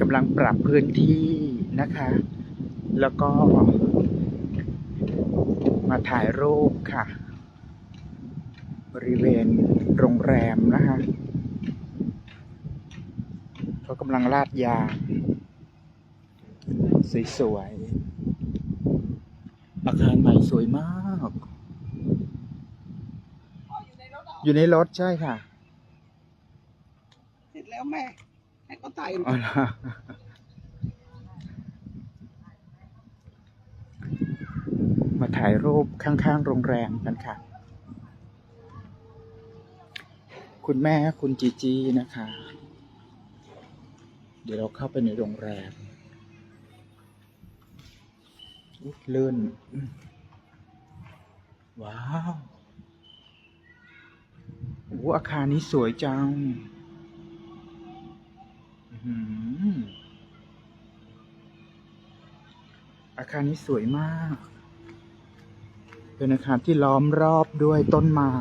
กำลังปรับพื้นที่นะคะ แล้วก็ มาถ่ายรูปค่ะ บริเวณโรงแรมนะคะเขากำลังลาดยางสวยๆ อาคารใหม่สวยมาก อยู่ในรถใช่ค่ะ เสร็จแล้วแม่ ให้เขายอ๋อเหรอมาถ่ายรูปข้างๆ โรงแรมกันค่ะ คุณแม่คุณจีจีนะคะ เดี๋ยวเราเข้าไปในโรงแรมอุ๊ยลื่นว้าวโอ้อาคารนี้สวยจัง อาคารนี้สวยมาก เป็นอาคารที่ล้อมรอบด้วยต้นไม้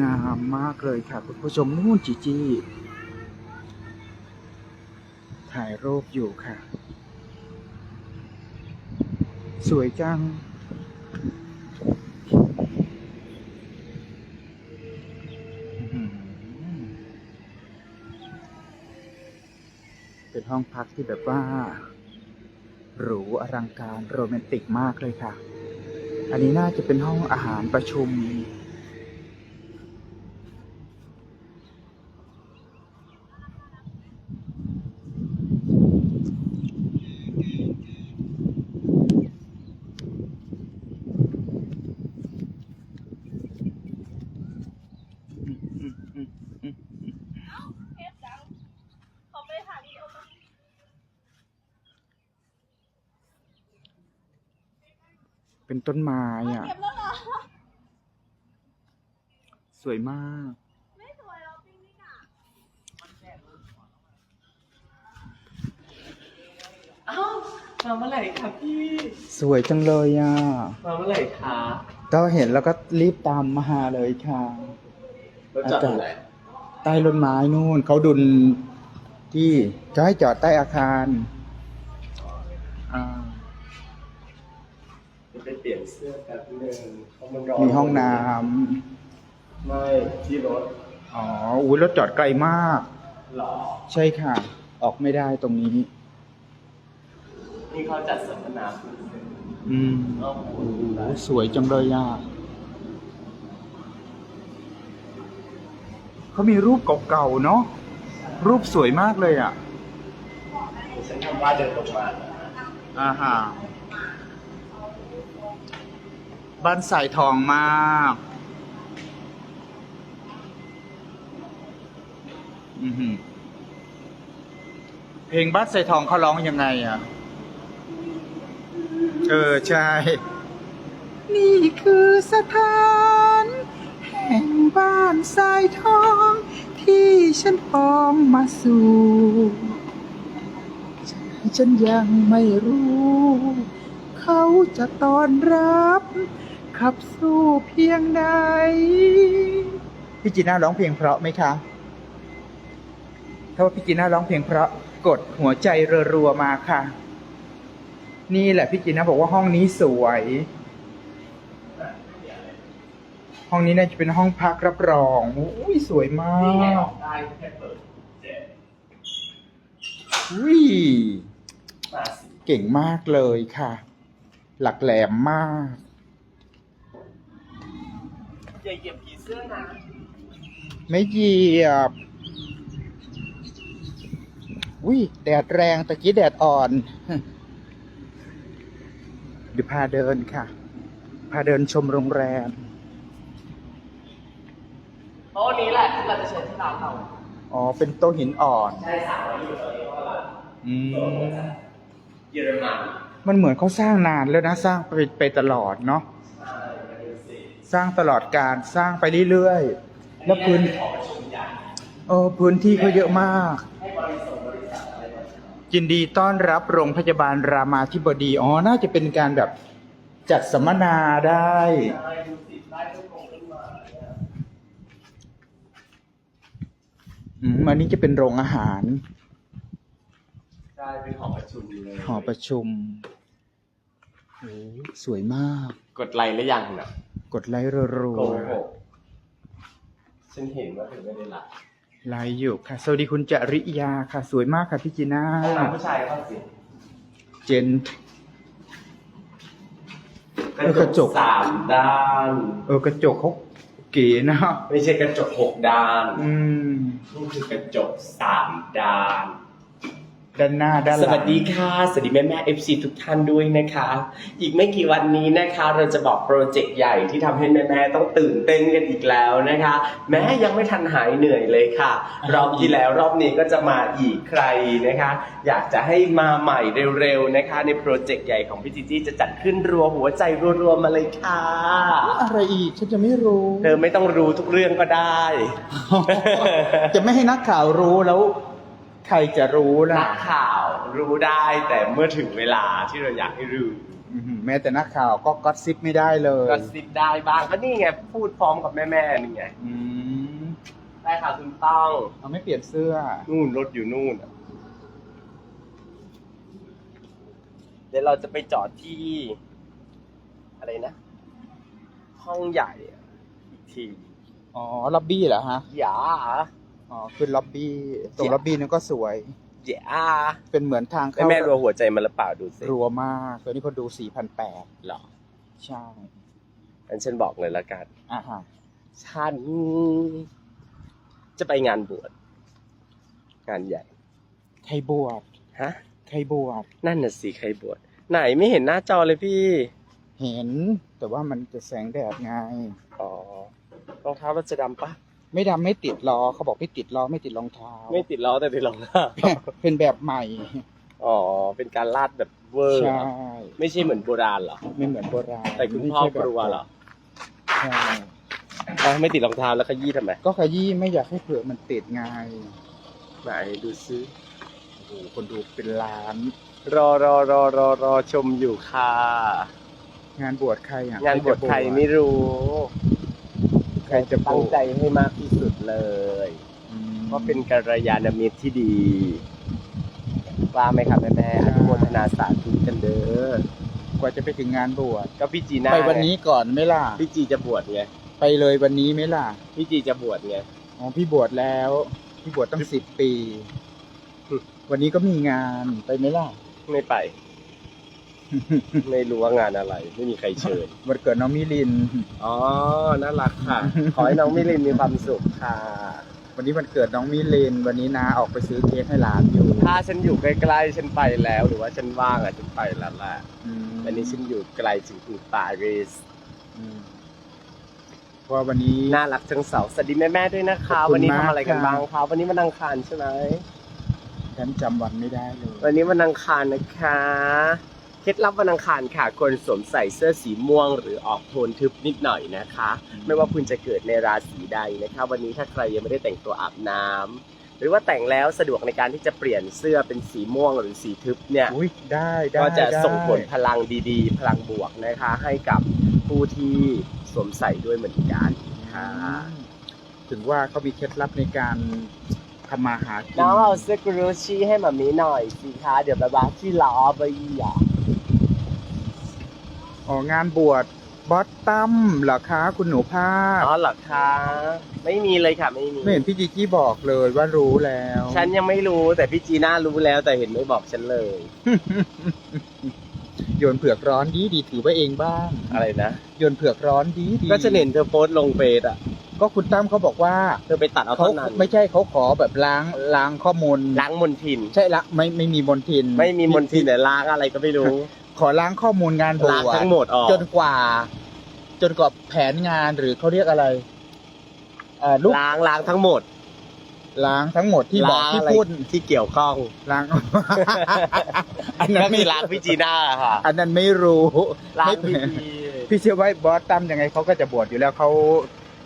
งามมากเลยค่ะ คุณผู้ชมนู่นจีจี้ถ่ายรูปอยู่ค่ะ สวยจัง อื้อหือเป็น ห้องพักที่แบบว่าหรูอลังการโรแมนติกมากเลยค่ะ อันนี้น่าจะเป็นห้องอาหารประชุม เทปดังเขาไปถ่ายวิดีโอมา เป็นต้นไม้อะ เก็บแล้วเหรอ สวยมาก ไม่สวยหรอปิงนี่อะอ้าวมาเมื่อไหร่คะพี่สวยจังเลยอะ มาเมื่อไหร่คะก็เห็นแล้วก็รีบตามมาหาเลยค่ะ รถจอดอยู่ไหนใต้ต้นไม้นู่นเขาดุลที่จะให้จอดใต้อาคารอ่า จะไปเปลี่ยนเสื้อแป๊บนึงเพราะมันร้อนมีห้องน้ไม่ที่รถำอ๋ออุ้ยรถจอดไกลมาก หรอใช่ค่ะ ออกไม่ได้ตรงนี้ นี่เขาจัดสัมมนาคุณอืมโอ้โหโอ้โหสวยจังเลยอะเขามีรูปเก่าๆเนาะรูปสวยมากเลยอะ ฉันทำว่าเดินลงมาอ่าฮะ บ้านสายทองมากอืเพลงบ้านสายทองเขาร้องยังไงอะ เออ ใช่ นี่คือสถาน แห่งบ้านสายทอง ที่ฉันปองมาสู่ฉันยังไม่รู้ เขาจะต้อนรับ ขับสู้เพียงใด พี่จีน่าร้องเพลงเพราะไหมคะ ถ้าว่าพี่จีน่าร้องเพลงเพราะกดหัวใจรัวๆมาค่ะ นี่แหละพี่จีน่าบอกว่าห้องนี้สวย ห้องนี้น่าจะเป็นห้องพักรับรองอุ้ยสวยมากอุ้ยเก่งมากเลยค่ะ หลักแหลมมาก อย่าเหยียบผีเสื้อนะไม่เหยียบอุ้ยแดดแรงตะกี้แดดอ่อนเดี๋ยวพาเดินค่ะ พาเดินชมโรงแรมโต๊ะนี้แหละที่เราจะเชิญที่ร้านเราอ๋อ เป็นโต๊ะหินอ่อน ใช่สามร้อยอยู่ตอนนี้เพราะว่าอืมเยอรมันมันเหมือนเขาสร้างนานแล้วนะ สร้างไปไปตลอดเนาะใช่มาดู สิสร้างตลอดการสร้างไปเรื่อยๆ แล้วพื้นขอประชุมใหญ่เออพื้นที่เขาเยอะมากให้บริษัทบริษัทอะไรมาทยินดีต้อนรับโรงพยาบาลรามาธิบดี อ๋อ น่าจะเป็นการแบบจัดสัมมนาได้ำใช่ดูสิได้ต้นโพขึ้นมาเนี่ยอืมอันนี้จะเป็นโรงอาหารใช่เป็นหอประชุมเลยหอประชุมโอ้สวยมาก กดไลค์หรือยังน่ะ กดไลค์รัโกวหกฉันเห็นว่าเธอไม่ได้ไลค์ๆไลค์อยู่ค่ะ สวัสดีคุณจริยาค่ะ สวยมากค่ะพี่จีน่า ห้องน้ำผู้ชายเข้าสิเจนกระจก สามด้าน เออกระจกเขาเก๋นะ ไม่ใช่กระจกหกด้านอืม นี่คือกระจกสามด้าน ด้านหน้าด้านหสลัง วัสดีค่ะ สวัสดีแม่แม่เอฟซีทุกท่านด้วยนะคะ อีกไม่กี่วันนี้นะคะ เราจะบอกโปรเจกต์ใหญ่ที่ทำให้แม่แม่ๆต้องตื่นเต้นกันอีกแล้วนะคะ แม้ยังไม่ทันหายเหนื่อยเลยค่ะ รอบที่แล้วรอบนี้ก็จะมาอีกใครนะคะ อยากจะให้มาใหม่เร็วๆนะคะ ในโปรเจกต์ใหญ่ของพี่จีจี้จะจัดขึ้นรัวหัวใจรัวๆมาเลยค่ะ อะไรอีกฉันจะไม่รู้ เธอไม่ต้องรู้ทุกเรื่องก็ได้ จะไม่ให้นักข่าวรู้แล้ว ใครจะรู้นัล่ะกข่าวรู้ได้แต่เมื่อถึงเวลาที่เราอยากให้รู้อื้อหือแม้แต่นักข่าวก็ก็อตซิปไม่ได้เลยก็ซิบได้บ้างก็นี่ไงพูดพร้อมกับแม่ๆนี่ไงอืมได้ค่ะคุณต้องเอาไม่เปลี่ยนเสื้อ นู่นรถอยู่นู่นอะเดี๋ยวเราจะไปจอดที่ อะไรนะ ห้องใหญ่อะอีกทีอ๋อล็อบบี้เหรอฮะ อย่า อ๋อขึ้นล็อบบี้ตรงเจ็บล็อบบี้นั่นก็สวยอย่าเป็นเหมือนทางแม่เข้าแม่รัวหัวใจมาหรือเปล่าดูสิรัวมากตัวนี้คนดู4,800หรอ ใช่งั้นฉันบอกเลยละกันอ่าฮะฉันจะไปงานบวชงานใหญ่ใครบวชฮะใครบวชนั่นน่ะสิใครบวชไหนไม่เห็นหน้าจอเลยพี่ เห็นแต่ว่ามันจะแสงแดดไงอ๋อรองเท้าเราจะดำปะ ไม่ดำไม่ติดล้อเขาบอกไม่ติดล้อไม่ติดรองเท้าไม่ติดล้อแต่ติดรองเท้าเป็นแบบใหม่ อ๋อ เป็นการลาดแบบเวอร์ใช่ ไม่ใช่เหมือนโบราณเหรอ ไม่เหมือนโบราณ แต่คุณพ่อกลัวเหรอใช่อะไม่ติดรองเท้าแล้วขยี้ทำไม ก็ขยี้ไม่อยากให้เผื่อมันติดไงไหนดูซิโอ้โหคนดูเป็นล้าน รอรอรอรอรอชมอยู่ค่ะ งานบวชใครอะ งานบวชใครไม่รู้ ใครจะบตั้งวชใจให้มากที่สุดเลยอืมเพราะเป็นกัลยาณมิตรที่ดีว่าไหมครับแม่แม่ๆอนุโมทนาสาธุกันเด้อกว่าจะไปถึงงานบวชก็พี่จีน่าไปวันนี้ก่อนไหมล่ะ พี่จีจะบวชไงไปเลยวันนี้ไหมล่ะพี่จีจะบวชไง อ๋อพี่บวชแล้ว พี่บวชตั้งสิบปี อืม วันนี้ก็มีงานไปไหมล่ะ ไม่ไป ไม่รู้ว่างานอะไร ไม่มีใครเชิญ วันเกิดน้องมิลิน อ๋อ น่ารักค่ะ ขอให้น้องมิลินมีความสุขค่ะ วันนี้วันเกิดน้องมิลิน วันนี้นาออกไปซื้อเค้กให้หลานอยู่ ถ้าฉันอยู่ใกล้ๆฉันไปแล้ว หรือว่าฉันว่างอะฉันไปแล้วแหละอืมอันนี้ฉันอยู่ไกลถึงกรุงปารีส อืมเพราะว่าวันนี้ น่ารักทั้งสองสวัสดีแม่ๆด้วยนะคะ ขอบคุณวันนี้มากทำอะไรกันค่ะ บ้างคะวันนี้วันอังคารใช่ไหม ฉันจำวันไม่ได้เลยวันนี้วันอังคารนะคะเค ล็ดลับวันอังคารค่ะควรสวมใส่เสื้อสีม่วง หรือออกโทนทึบนิดหน่อยนะคะ ไม่ว่าคุณจะเกิดในราศีใดนะคะ วันนี้ถ้าใครยังไม่ได้แต่งตัวอาบน้ำหรือว่าแต่งแล้วสะดวกในการที่จะเปลี่ยนเสื้อเป็นสีม่วงหรือสีทึบเนี่ยอุ้ยได้ได้ก็จะได้ส่งผลพลังดีๆ พลังบวกนะคะ ให้กับผู้ที่สวมใส่ด้วยเหมือนกันค่ะถึงว่าเขามีเคล็ดลับในการทำมาหากินน้องเอาเสื้อกรูชีให้มามีหน่อยสิคะเดี๋ยวแบบว่าที่ล้อไปอะ อ๋องานบวชบอสตัมเหรอคะคุณหนูภาพอ๋อเหรอคะไม่มีเลยค่ะไม่มีไม่เห็นพี่จีจี้บอกเลยว่ารู้แล้ว ฉันยังไม่รู้แต่พี่จีน่ารู้แล้วแต่เห็นไม่บอกฉันเลย โยนเผือกร้อนดีดีถือไว้เองบ้าง อะไรนะโยนเผือกร้อนดีดีก็ฉันเห็นเธอโพสต์ลงเฟซอะ ก็คุณตั้มเขาบอกว่าเธอไปตัดเอาเขาเท่านั้นไม่ใช่เขาขอแบบล้างล้างข้อมูลล้างมนทิน ใช่ละไม่ไม่มีมนทิน ไม่มีมนทินแต่ล้างอะไรก็ไม่รู้ ขอล้างข้อมูลงานบวล้างชทั้งหมดออก จนกว่า จนกว่าแผนงานหรือเขาเรียกอะไรเอ่อลูกล้างล้างทั้งหมดล้างทั้งหมดที่บอกล้างที่อะไรพูดที่เกี่ยวข้องล้าง อันนั้นก็ไม่คือล้างพี่จีน่าค่ะอันนั้นไม่รู้ล้างไม่พี่เป็นจีพี่เชื่อว่าบอสตั้มยังไงเขาก็จะบวชอยู่แล้วเขา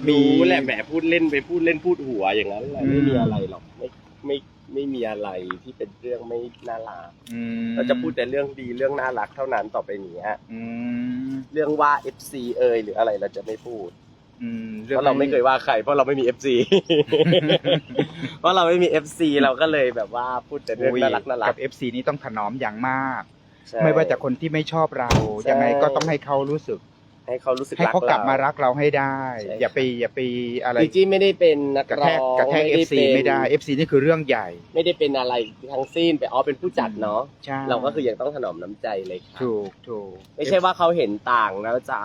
มี รู้แหละแหมพูดเล่นไปพูดเล่นพูดหัวอย่างนั้นแหละอืมไม่มีอะไรหรอกไม่ไม่ ไม่มีอะไรที่เป็นเรื่องไม่น่ารักอืมเราจะพูดแต่เรื่องดีเรื่องน่ารักเท่านั้นต่อไปนี้อืมเรื่องว่า FC เอยหรืออะไรเราจะไม่พูด อืมเพราะเราไม่เคยว่าใครเพราะเราไม่มี FC เพราะเราไม่มี FC เราก็เลยแบบว่าพูดแต่เรื่องโอ้ยน่ารักน่ารักักบ FC นี้ต้องถนอมอย่างมาก ใช่ ไม่ว่าจากคนที่ไม่ชอบเรา ใช่ ยังไงก็ต้องให้เขารู้สึก ให้เขารู้สึกให้รักเขากลับมารักเราให้ได้ ใช่อย่าไปอย่าไปอะไรจีจี้ไม่ได้เป็นนักกระร้แทอกงกระแทกไม่ได้ FC เป็นไม่ได้ FC นี่คือเรื่องใหญ่ ไม่ได้เป็นอะไรทั้งสิ้นไปอ๋อเป็นผู้จัดเนาะใช่เราก็คือยังต้องถนอมน้ำใจเลยค่ะถูกถูกไม่ใช่ว่าเขาเห็นต่างแล้วจะ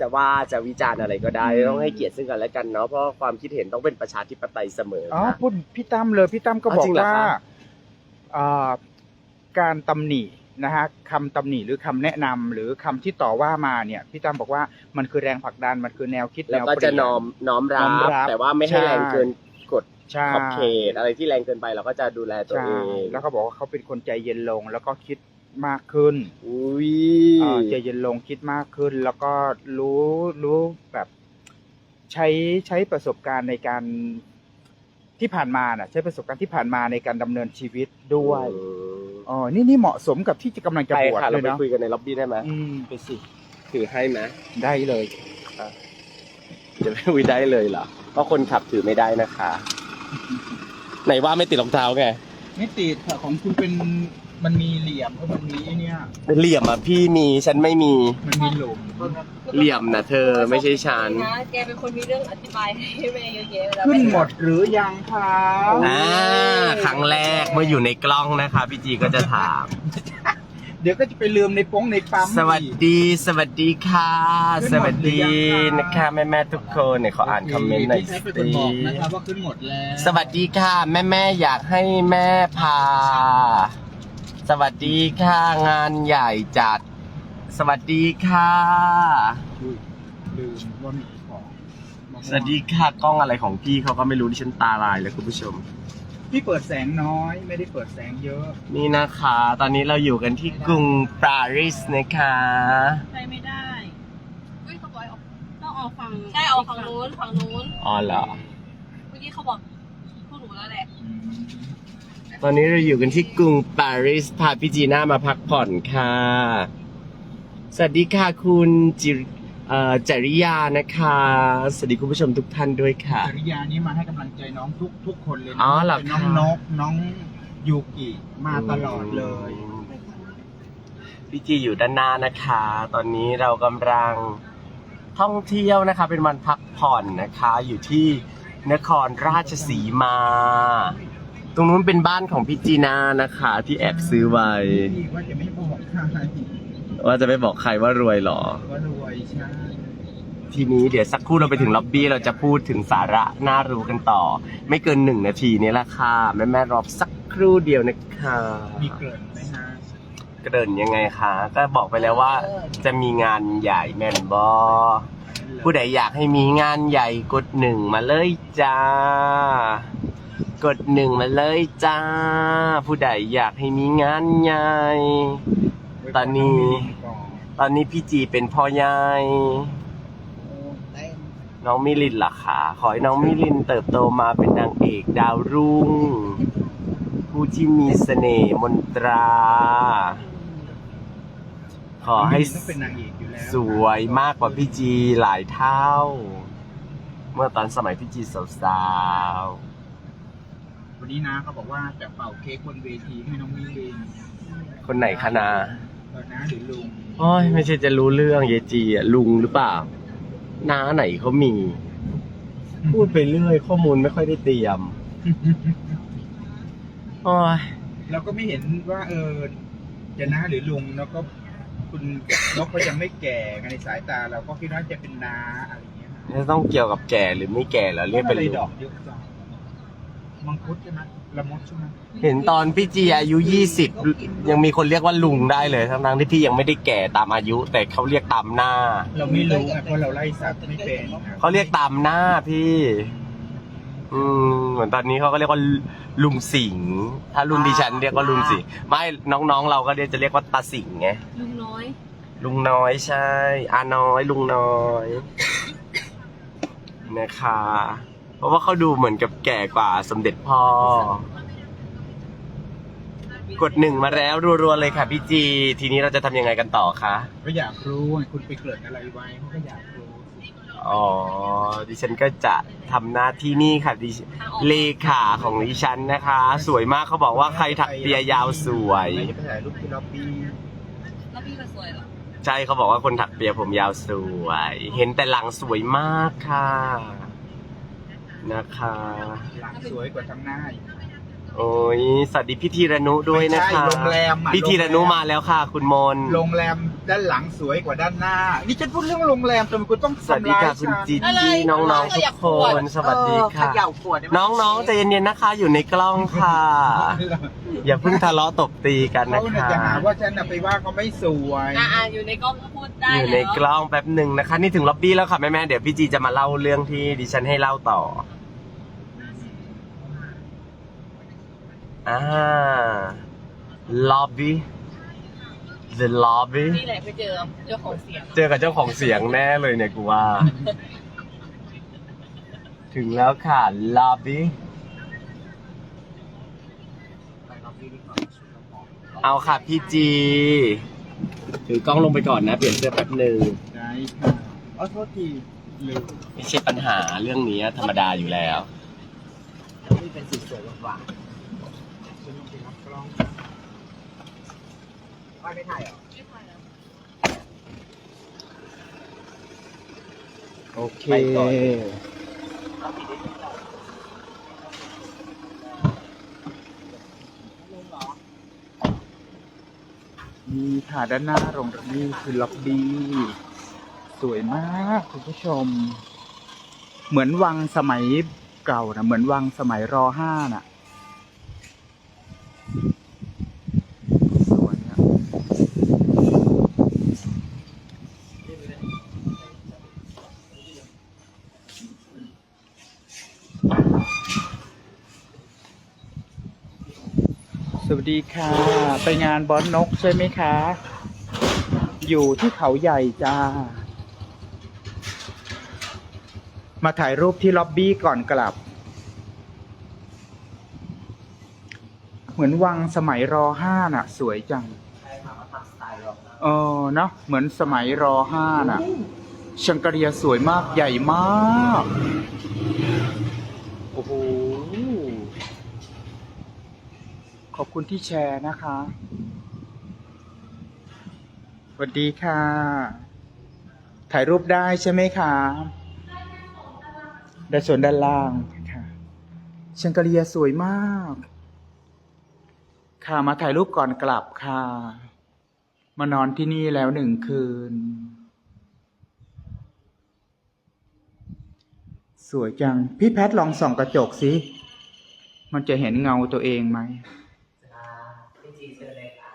จะว่าจะวิจารณ์อะไรก็ได้ต้องให้เกียรติซึ่งกันและกันเนาะเพราะความคิดเห็นต้องเป็นประชาธิปไตยเสมออ๋อค่ะ พูดพี่ตั้มเลยพี่ตั้มก็อ๋อบอกจริงเหรอว่าคะอ่าการตำหนิ นะฮะคำตำหนิหรือคำแนะนำหรือคำที่ต่อว่ามาเนี่ยพี่ตั้มบอกว่ามันคือแรงผลักดันมันคือแนวคิดแล้วแนวก็เปจะลี่ยนน้อมน้อมรัน้อมบรับ แต่ว่าไม่ให้ใช่แรงเกินกฎใช่ขอบเขตอะไรที่แรงเกินไปเราก็จะดูแลตัวใช่เองแล้วเขาบอกว่าเขาเป็นคนใจเย็นลงแล้วก็คิดมากขึ้นอุ้ยอ่าใจเย็นลงคิดมากขึ้น แล้วก็รู้รู้แบบ ใช้ใช้ประสบการณ์ในการ ที่ผ่านมาน่ะใช้ประสบการณ์ที่ผ่านมาในการดำเนินชีวิตด้วยอืมอ๋อนี่นี่เหมาะสมกับที่จะกำลังจะไปบวชค่ะเลเรายไปเนาะคุยกันในล็อบบี้ได้ไหมอืมไปสิถือให้ไหมได้เลย จะไม่คุยได้เลยเหรอเพราะคนขับถือไม่ได้นะคะ ไหนว่าไม่ติดรองเท้าไง ไม่ติดค่ะของคุณเป็น มันมีเหลี่ยมเพราะมันมีไอ้เนี่ย เหลี่ยมอะพี่มีฉันไม่มีมันมีหลุมเหลี่ยมนะเธอไม่ใช่ฉันนะแกเป็นคนมีเรื่องอธิบายให้แม่เยอะแยะเวลาขึ้นหมดหรือยังคะอ่าครั้งแรกเมื่ออยู่ในกล้องนะคะพี่จีก็จะถาม เดี๋ยวก็จะไปลืมในโป้งในปั๊มสวัสดี สวัสดีค่ะขึ้สนหมวัดสหรือดียังคะนะคะแม่แม่ๆทุกคนเนี่ยขออ่านคอมเมนต์หน่อยพี่สิใช้เป็นคนบอกนะคะว่าขึ้นหมดแล้ว สวัสดีค่ะ แม่แม่ๆอยากให้แม่พาส วัสดีค่ะงานใหญ่จัด สวัสดีค่ะอุ๊ยลืมว่ามีของสวัสดีค่ะกล้องอะไรของพี่เขาก็ไม่รู้ดิฉันตาลายเลยคุณผู้ชม พี่เปิดแสงน้อย ไม่ได้เปิดแสงเยอะนี่นะคะ ตอนนี้เราอยู่กันที่กรุงปารีสนะคะ ไปไม่ได้เฮ้ยเขาบอกให้ออกต้องออกฝั่งใช่ออกฝั่งนู้นฝั่งนู้นอ๋อเหรอเมื่อกี้เขาบอกพวกหนูแล้วแหละ ตอนนี้เราอยู่กันที่กรุงปารีสพาพี่จีน่ามาพักผ่อนค่ะ สวัสดีค่ะคุณจิรเอ่อจริยานะคะ สวัสดีคุณผู้ชมทุกท่านด้วยค่ะ จริยานี้มาให้กำลังใจน้องทุกทุกคนเลยนะอ๋อเหรอเป็นน้องคะนกน้องยูกิมาตลอดเลย พี่จีอยู่ด้านหน้านะคะ ตอนนี้เรากำลังท่องเที่ยวนะคะ เป็นวันพักผ่อนนะคะ อยู่ที่นครราชสีมา ตรงนู้นเป็นบ้านของพี่จีน่านะคะ ที่แอบซื้อไว้พี่ว่าจะไม่บอกใครว่าจะไม่บอกใครว่ารวยหรอ ว่ารวยใช่ทีนี้เดี๋ยวสักครู่เราไปถึงล็อบบี้เราจะพูดถึงสาระน่ารู้กันต่อ ไม่เกินหนึ่งนาทีนี้ละค่ะแม่แม่ๆรอสักครู่เดียวนะคะมีเกริ่นไหมฮะเกริ่นยังไงคะก็บอกไปแล้วว่าจะมีงานใหญ่แม่นบอผู้ใดอยากให้มีงานใหญ่กดหนึ่งมาเลยจ้า กดหนึ่งมาเลยจ้า ผู้ใดอยากให้มีงานใหญ่ ตอนนี้ ตอนนี้พี่จีเป็นพ่อใหญ่น้องมิลินล่ะค่ะขอให้น้องมิลินเติบโตมาเป็นนางเอกดาวรุ่ง ผู้ที่มีเสน่ห์มนตรา ขอให้สวยมากกว่าพี่จีหลายเท่า เมื่อตอนสมัยพี่จีสาว วันนี้นะเขาบอกว่าจะเป่าเค้กบนเวทีให้น้องมิลินๆคนไหนคะนาเออนะหรือลุงโอ้ยไม่ใช่จะรู้เรื่องเยจีอะลุงหรือเปล่าน้าไหนเขามี พูดไปเรื่อย ข้อมูลไม่ค่อยได้เตรียมโอ้ยเราก็ไม่เห็นว่าเออจะนะหรือลุงแล้วก็คุณนกก็ยังไม่แก่ไงในสายตา เราก็คิดว่าจะเป็นนาอะไรอย่างเงี้ยจะต้องเกี่ยวกับแก่หรือไม่แก่แล้วเรียกเป็นอะไรลุง ดอกเยอะจัง มังคุดใช่ไหมละมุดใช่ไหมเห็นตอนพี่จีอายุยี่สิบยังมีคนเรียกว่าลุงได้เลย ทั้งๆที่พี่ยังไม่ได้แก่ตามอายุ แต่เขาเรียกตามหน้า เราไม่รู้ไงเพราะเราไล่สัตว์ไม่เป็นเขาเรียกตามหน้าพี่ อืมเหมือนตอนนี้เขาก็เรียกว่าลุงสิงห์ถ้าลุงดิฉันเรียกว่าลุงสิงห์ไม่น้องๆ เราก็เรียกจะเรียกว่าตาสิงห์ไง ลุงน้อย ลุงน้อยใช่อาน้อย ลุงน้อย นะคะ เพราะว่าเขาดูเหมือนกับแก่กว่าสมเด็จพ่อ กดหนึ่งมาแล้วรัวๆเลยค่ะพี่จี ทีนี้เราจะทำยังไงกันต่อคะก็อยากรู้ไงคุณไปเกิดอะไรไว้เขาก็อยากรู้อ๋อดิฉันก็จะทำหน้าที่นี่ค่ะดิฉันทางออกเลขาของดิฉันนะคะ สวยมากเขาบอกว่าใครถักเปียยาวสวย ไม่ได้ไปถ่ายรูปที่ล็อบบี้แล้วพี่ก็สวยเหรอใช่เขาบอกว่าคนถักเปียผมยาวสวย เห็นแต่หลังสวยมากค่ะ นะคะ หลังสวยกว่าทั้งหน้าอีก โอ้ยสวัสดีพี่ธีรนุด้วยนะไม่ใช่คะโรงแรมอะพี่ธีรนุมาแล้วค่ะ คุณมนโรงแรมด้านหลังสวยกว่าด้านหน้า นี่ฉันพูดเรื่องโรงแรมทำไมคุณต้องสวัสดีค่ะทำร้ายคุณฉันจีจี้น้องๆทุกคน สวัสดีค่ะ เขย่าขวดได้ไหมน้องๆใจเย็นๆนะคะ อยู่ในกล้องค่ะ อย่าเพิ่งทะเลาะตบตีกันนะเขาเนี่ยคะจะหาว่าฉันน่ะไปว่าเขาไม่สวย อ่าอยู่ในกล้องก็พูดได้อยู่ในกล้องแป๊บหนึ่งนะคะ นี่ถึงล็อบบี้แล้วค่ะแม่ๆเดี๋ยวพี่จีจะมาเล่าเรื่องที่ดิฉันให้เล่าต่อ อ่า lobby the lobby นี่แหละไปเจอเจ้าของเสียงเจอกับเจ้าของเสียงแน่เลยเนี่ยกูว่า ถึงแล้วค่ะ lobby เอาค่ะพี่จี ถือกล้องลงไปก่อนนะ เปลี่ยนเสื้อแป๊บหนึ่งได้ค่ะอ๋อโทษทีลืมไม่ใช่ปัญหาเรื่องนี้ธรรมดาอยู่แล้ว นี่เป็นสีสวยหวาน ฉันลงไปรับกล้อง ไม่ไม่ถ่ายแล้วโอเคไปก่อนเราปิดได้ที่ค่ะด้านหน้าโรงแรมนี่คือล็อบบี้ สวยมากคุณผู้ชม เหมือนวังสมัยเก่านะเหมือนวังสมัยรอห้าน่ะ สวยอะส วัสดีค่ะ ไปงานบอสนกใช่ไหมคะ อยู่ที่เขาใหญ่จ้า มาถ่ายรูปที่ล็อบบี้ก่อนกลับ เหมือนวังสมัยรห้าน่ะ สวยจังเออเนาะเหมือนสมัยรห้าน่ะ ชังกรียสวยมากใหญ่มาก โอ้โห อบคุณที่แชร์นะคะสวัสดีค่ะ ถ่ายรูปได้ใช่ไหมคะด้านส่วนด้านล่างค่ะชังกะเรียสวยมาก ค่ะมาถ่ายรูปก่อนกลับค่ะ มานอนที่นี่แล้วหนึ่งคืน สวยจัง พี่แพทลองส่องกระจกสิ มันจะเห็นเงาตัวเองไหม พี่จีเชิญเลยค่ะ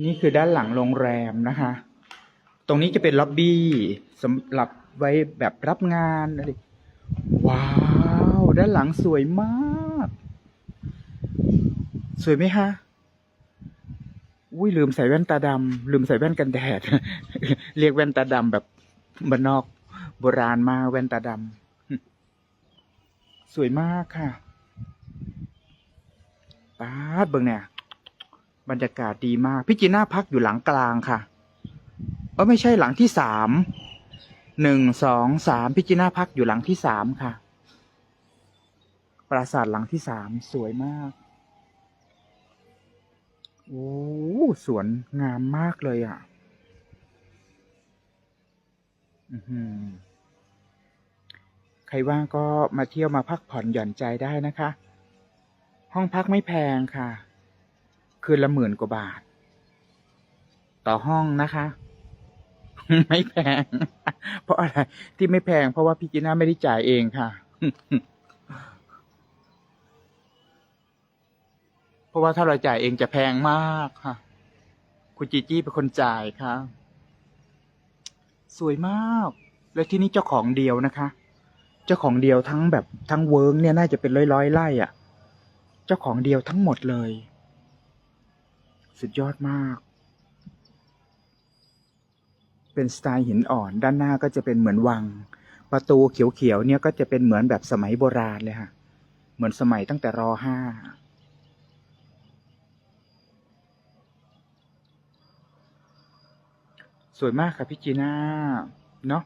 นี่คือด้านหลังโรงแรมนะคะ ตรงนี้จะเป็นล็อบบี้สำหรับไว้แบบรับงานอะไรว้าว ด้านหลังสวยมาก สวยไหมคะอุ้ยลืมใส่แว่นตาดำลืมใส่แว่นกันแดด เรียกแว่นตาดำแบบบ้านนอกโบราณมากแว่นตาดำสวยมากค่ะ ป๊าดเบิ่งเนี่ย บรรยากาศดีมาก พี่จีน่าพักอยู่หลังกลางค่ะเออไม่ใช่หลังที่สามหนึ่งสองสามพี่จีน่าพักอยู่หลังที่สามค่ะ ปราสาทหลังที่สามสวยมากโอ้สวนงามมากเลยอะอืใครว่างก็มาเที่ยวมาพักผ่อนหย่อนใจได้นะคะ ห้องพักไม่แพงค่ะ คืนละหมื่นกว่าบาท ต่อห้องนะคะ ไม่แพง เพราะอะไร ที่ไม่แพง เพราะว่าพี่จีน่าไม่ได้จ่ายเองค่ะ เพราะว่าถ้าเราจ่ายเองจะแพงมากค่ะ คุณจีจี้เป็นคนจ่ายค่ะ สวยมาก และที่นี่เจ้าของเดียวนะคะ เจ้าของเดียวทั้งแบบทั้งเวิร์กเนี่ยน่าจะเป็นร้อยร้อยๆไร่อะ เจ้าของเดียวทั้งหมดเลย สุดยอดมาก เป็นสไตล์หินอ่อน ด้านหน้าก็จะเป็นเหมือนวัง ประตูเขียวๆเนี่ยก็จะเป็นเหมือนแบบสมัยโบราณเลยค่ะ เหมือนสมัยตั้งแต่รห้าสวยมากค่ะพี่จีน่า เนาะ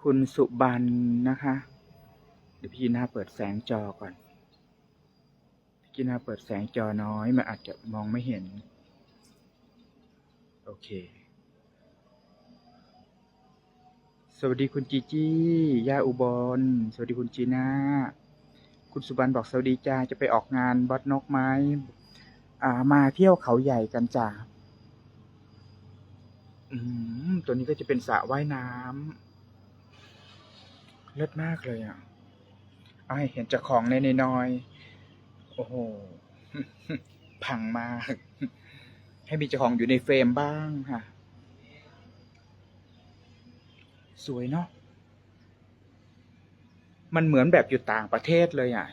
คุณสุบันนะคะ เดี๋ยวพี่จีน่าเปิดแสงจอก่อน พี่จีน่าเปิดแสงจอน้อย มันอาจจะมองไม่เห็น โอเค สวัสดีคุณจีจี้ย่าอุบล สวัสดีคุณจีน่า คุณสุบันบอกสวัสดีจ้า จะไปออกงานบอสนกไหมอ่า มาเที่ยวเขาใหญ่กันจ้าอืม ตัวนี้ก็จะเป็นสระว่ายน้ำเลิศมากเลยอะไอเห็นจากของในน้อยๆ โอ้โห พังมาก ให้มีเจ้าของอยู่ในเฟรมบ้างค่ะ สวยเนาะ มันเหมือนแบบอยู่ต่างประเทศเลยอะ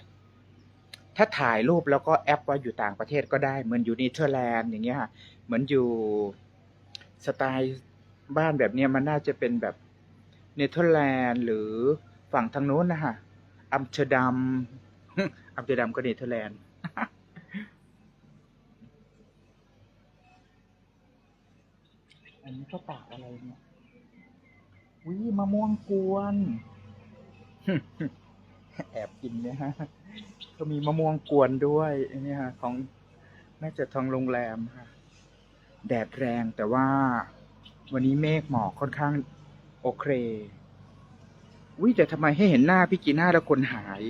ถ้าถ่ายรูปแล้วก็แอปว่าอยู่ต่างประเทศก็ได้ เหมือนอยู่เนเธอร์แลนด์อย่างเงี้ยค่ะ เหมือนอยู่สไตล์บ้านแบบเนี้ยมันน่าจะเป็นแบบเนเธอร์แลนด์หรือฝั่งทางโน้นนะฮะอัมสเตอร์ดัม อัมสเตอร์ดัมก็เนเธอร์แลนด์อันนี้ก็ตากอะไรเนี่ยวิมะม่วงกวน แอบกินเนี่ยฮะ ก็มีมะม่วงกวนด้วยอันนี้ฮะ ของน่าจะทางโรงแรมค่ะ แดดแรงแต่ว่าวันนี้เมฆหมอกค่อนข้างโอเควิแต่ทำไมให้เห็นหน้าพี่จีน่าแล้วคนหาย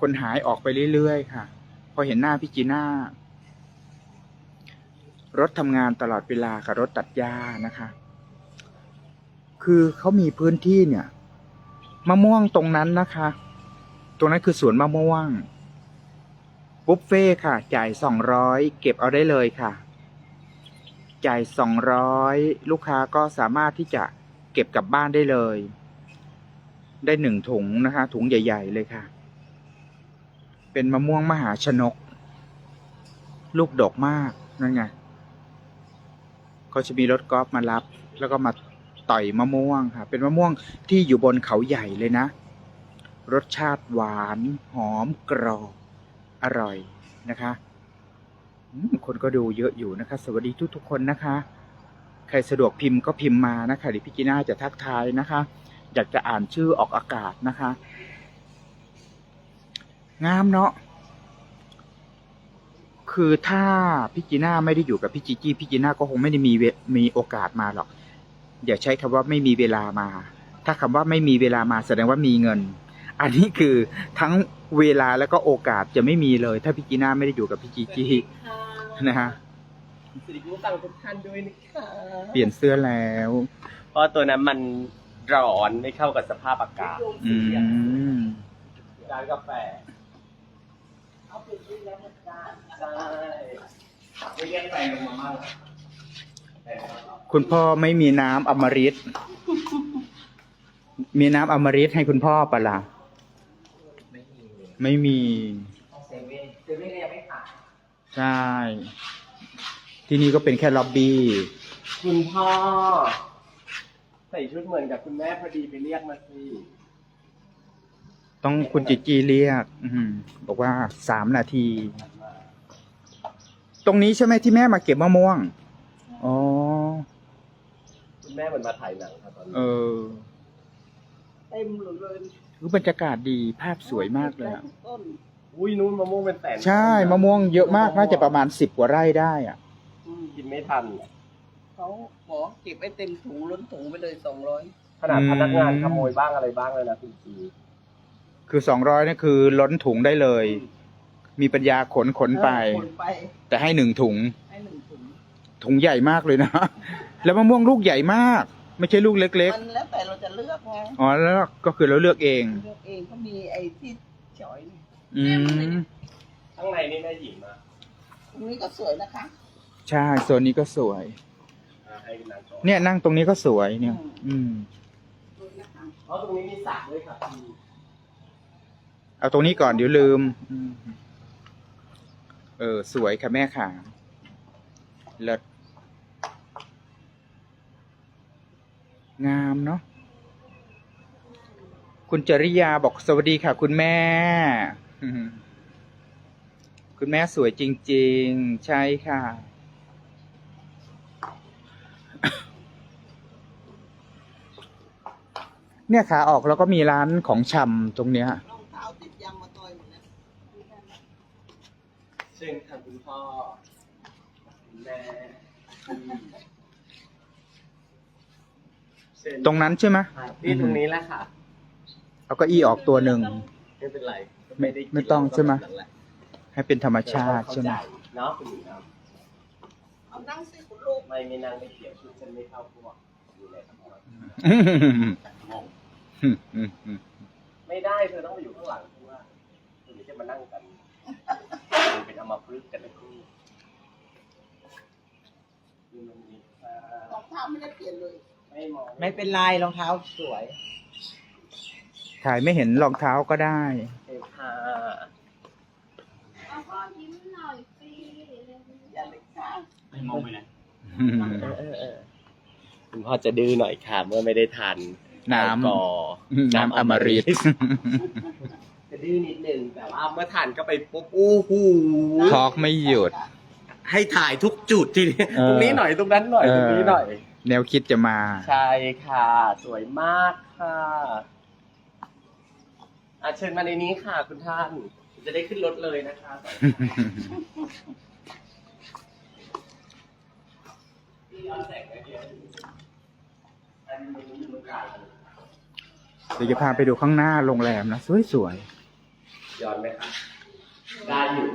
คนหายออกไปเรื่อยๆค่ะ พอเห็นหน้าพี่จีน่า รถทำงานตลอดเวลาค่ะรถตัดหญ้านะคะ คือเขามีพื้นที่เนี่ยมะม่วงตรงนั้นนะคะ ตรงนั้นคือสวนมะม่วงบุฟเฟ่ค่ะ จ่ายสองร้อยเก็บเอาได้เลยค่ะ จ่ายสองร้อยลูกค้าก็สามารถที่จะเก็บกลับบ้านได้เลย ได้หนึ่งถุงนะคะ ถุงใหญ่ ๆ เลยค่ะ เป็นมะม่วงมหาชนก ลูกดกมากนั่นไงเขาจะมีรถกอล์ฟมารับ แล้วก็มาต่อยมะม่วงค่ะ เป็นมะม่วงที่อยู่บนเขาใหญ่เลยนะ รสชาติหวาน หอมกรอบ อร่อยนะคะคนก็ดูเยอะอยู่นะคะ สวัสดีทุกๆคนนะคะ ใครสะดวกพิมพ์ก็พิมพ์มานะคะเดี๋ยวพี่จีน่าจะทักทายนะคะ อยากจะอ่านชื่อออกอากาศนะคะ งามเนาะคือถ้าพี่จีน่าไม่ได้อยู่กับพี่จีจี้พี่จีน่าก็คงไม่ได้มีเวมีโอกาสมาหรอกอย่าใช้คำว่าไม่มีเวลามา ถ้าคำว่าไม่มีเวลามาแสดงว่ามีเงิน อันนี้คือทั้งเวลาแล้วก็โอกาสจะไม่มีเลย ถ้าพี่จีน่าไม่ได้อยู่กับพี่จีจี้นะฮะสวัสดีคุณผู้ฟังทุกท่านด้วยนะคะเปลี่ยนเสื้อแล้ว เพราะตัวนั้นมันร้อนไม่เข้ากับสภาพอากาศอืมร้านกาแฟ คุณพ่อไม่มีน้ำอมฤตมีน้ำอมฤตให้คุณพ่อปะล่ะไม่มีไม่มีเซเว่นเซเว่นก็ยังไม่ขายใช่ ที่นี่ก็เป็นแค่ล็อบบี้ คุณพ่อ ใส่ชุดเหมือนกับคุณแม่พอดีไปเรียกมาสิต้องคุณจิจีเรียก อืมบอกว่าสามนาที ตรงนี้ใช่ไหมที่แม่มาเก็บมะม่วง อ๋อ คุณแม่เหมือนมาถ่ายหนังครับตอนนี้เออเต็มเลยคือบรรยากาศดีภาพสวยมากเลยอะต้นอุ้ยนู้นมะม่วงเป็นแสนใช่มะม่วงเยอะมากน่าจะประมาณสิบกว่าไร่ได้อะกินไม่ทัน เขาบอกเก็บไว้เต็มถุงล้นถุงไปเลยสองร้อยขนาดอืมพนักงานขโมยบ้างอะไรบ้างเลยนะคุณจีคือสองร้อยนี่คือล้นถุงได้เลยมี ปัญญาขนขนไปคนไปแต่ให้หนึ่งถุง ให้หนึ่งถุงถุงใหญ่มากเลยนะ แล้วมะม่วงลูกใหญ่มาก ไม่ใช่ลูกเล็ก มันแล้วแต่เราจะเลือกไงๆ อ๋อแล้วก็คือเราเลือกเอง เลือกเองเขามีไอ้ที่ฉอยนี่อืม ข้างในนี่แม่หญิงมาตรงนี้ก็สวยนะคะใช่โซนนี้ก็สวย อ่าให้นางก่อนเนี่ยนั่งตรงนี้ก็สวยเนี่ย อืม สวยนะคะเพราะตรงนี้มีสระด้วยครับพี่เอาตรงนี้ก่อนเดี๋ยวลืมอืม เออ สวยค่ะแม่ค่ะเลิศงามเนาะคุณจริยาบอกสวัสดีค่ะ คุณแม่ คุณแม่สวยจริง ๆ ใช่ค่ะ เนี่ยขาออกแล้วก็มีร้านของชำตรงเนี้ย รองเท้าติดยางมาต่อยหมดแล้ว เชิญค่ะคุณ พ่อคุณแม่เชิญตรงนั้นใช่ไหมค่ะนี่ตรงนี้แหละค่ะเอาเก็อี้ออกตัวหนึ่ง ไม่เป็นไรไม่ด้กินไม่ต้องใช่ไหมก็แบบนั้นแหละให้เป็นธรรมชาติใช่ไหม เนาะคุณหญิงเนาะเอานั่งสิคุณลูกไม่ไม่นั่งไม่เกี่ยวชุดฉันไม่เข้าพวกอยู่ในทั้งหมดงงไม่ได้เธอต้องไปอยู่ข้างหลังเพราะว่าเดี๋ยวจะมานั่งกัน มันเป็นอมพลึกษ์กันทั้งคู่ดูมันมีค่ารองเท้าไม่ได้เปลี่ยนเลย ไม่มองไม่เป็นไรรองเท้าสวย ถ่ายไม่เห็นรองเท้าก็ได้ เอค่ะเอาพ่อยิ้มหน่อยสิอย่าเลยค่ะเออเออเออคุณพ่อจะดื้อหน่อยค่ะ เมื่อไม่ได้ทานน้ำแอลกอน้ำอมฤต จะดื้อนิดนึงแต่ว่าเมื่อทานก็ไปปุ๊บอู้หูทอกไม่หยุด ให้ถ่ายทุกจุดทีนี้เออตรงนี้หน่อยตรงนั้นหน่อยเออ ตรงนี้หน่อย แนวคิดจะมา ใช่ค่ะ สวยมากค่ะอาเชิญมาในนี้ค่ะ คุณท่าน จะได้ขึ้นรถเลยนะคะที่เอาแสงไว้เดียวอันนี้อยู่ตรงกลางเดี๋ยวจะพาไปดูข้างหน้าโรงแรมนะ สวย ย้อนไหมครับ ได้อยู่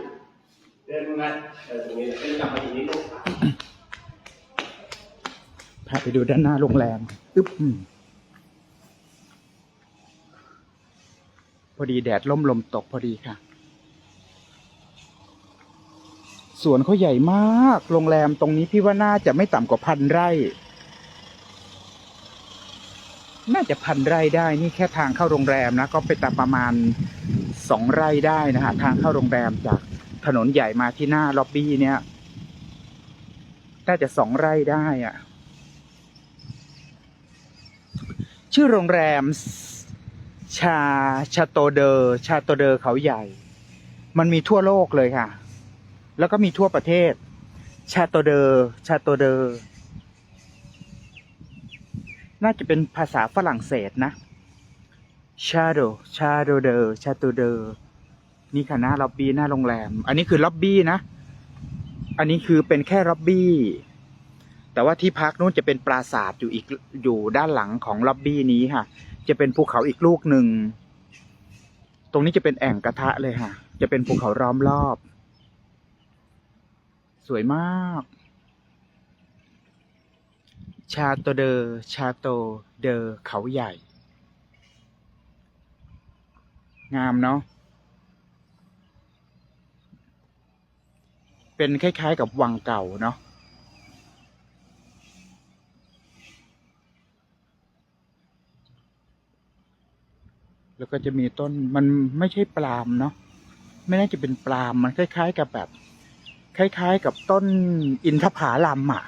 เดินมาเออตรงนี้เดินกลับมาอีกนิดนึงค่ะๆพาไปดูด้านหน้าโรงแรมอึ๊บพอดีแดดล่มลมตกพอดีค่ะ สวนเขาใหญ่มาก โรงแรมตรงนี้พี่ว่าน่าจะไม่ต่ำกว่าพันไร่ น่าจะพันไร่ได้ นี่แค่ทางเข้าโรงแรมนะ ก็ไปตามประมาณ สองไร่ได้นะฮะทางเข้าโรงแรมจากถนนใหญ่มาที่หน้าล็อบบี้เนี่ยน่าจะสองไร่ได้อะชื่อโรงแรม ชาชาโตเดอร์ชาโตเดอร์เขาใหญ่ มันมีทั่วโลกเลยค่ะ แล้วก็มีทั่วประเทศ ชาโตเดอร์ชาโตเดอร์น่าจะเป็นภาษาฝรั่งเศสนะ ชาโดชาโดเดอร์ชาโตเดอร์นี่ค่ะหน้าล็อบบี้หน้าโรงแรม อันนี้คือล็อบบี้นะ อันนี้คือเป็นแค่ล็อบบี้แต่ว่าที่พักนู้นจะเป็นปราสาทอยู่อีกอยู่ด้านหลังของล็อบบี้นี้ค่ะ จะเป็นภูเขาอีกลูกหนึ่ง ตรงนี้จะเป็นแอ่งกระทะเลยค่ะ จะเป็นภูเขาล้อมรอบ สวยมาก ชาโตเดอร์ชาโตเดอร์เขาใหญ่ งามเนาะเป็นคล้าย ๆ กับวังเก่าเนาะแล้วก็จะมีต้นมันไม่ใช่ปลาล์มเนาะไม่น่าจะเป็นปลาล์มมันคล้าย ๆ กับแบบ คล้าย ๆ กับต้นอินทผาลัมอะ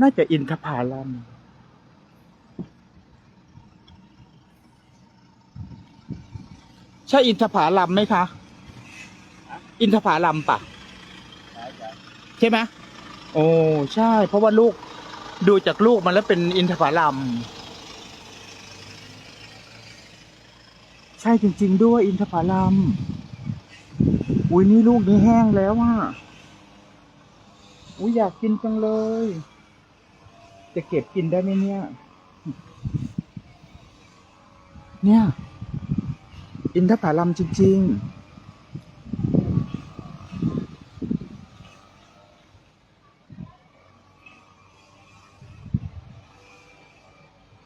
น่าจะอินทผาลัม ช่อินทผาลัมไหมคะ อินทผาลัมปะใช่ไหมโอ้ใช่ เพราะว่าลูกดูจากลูกมันแล้วเป็นอินทผลัมใช่จริง ๆ ด้วยอินทผลัมอุ้ยนี่ลูกนี้แห้งแล้วอะอุ้ยอยากกินจังเลย จะเก็บกินได้ไหมเนี่ย เนี่ย อินทผลัมจริง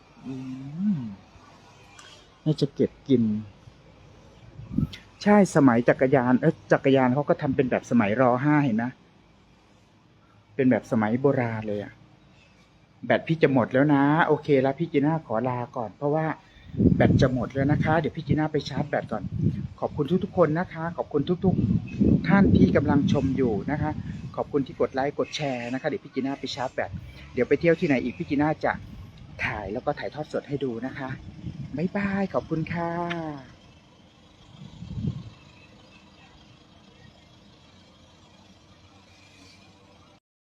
ๆ อืมน่าจะเก็บกิน ใช่สมัยจักรยานเออจักรยานเขาก็ทำเป็นแบบสมัยรอห้าเห็นนะเป็นแบบสมัยโบราณเลยอะแบตพี่จะหมดแล้วนะ โอเคแล้วพี่จีน่าขอลาก่อนเพราะว่า แบตจะหมดแล้วนะคะ เดี๋ยวพี่จีน่าไปชาร์จแบตก่อน ขอบคุณทุกๆคนนะคะ ขอบคุณทุกๆท่านที่กำลังชมอยู่นะคะ ขอบคุณที่กดไลค์กดแชร์นะคะ เดี๋ยวพี่จีน่าไปชาร์จแบต เดี๋ยวไปเที่ยวที่ไหนอีกพี่จีน่าจะถ่ายแล้วก็ถ่ายทอดสดให้ดูนะคะบ๊ายบายขอบคุณค่ะ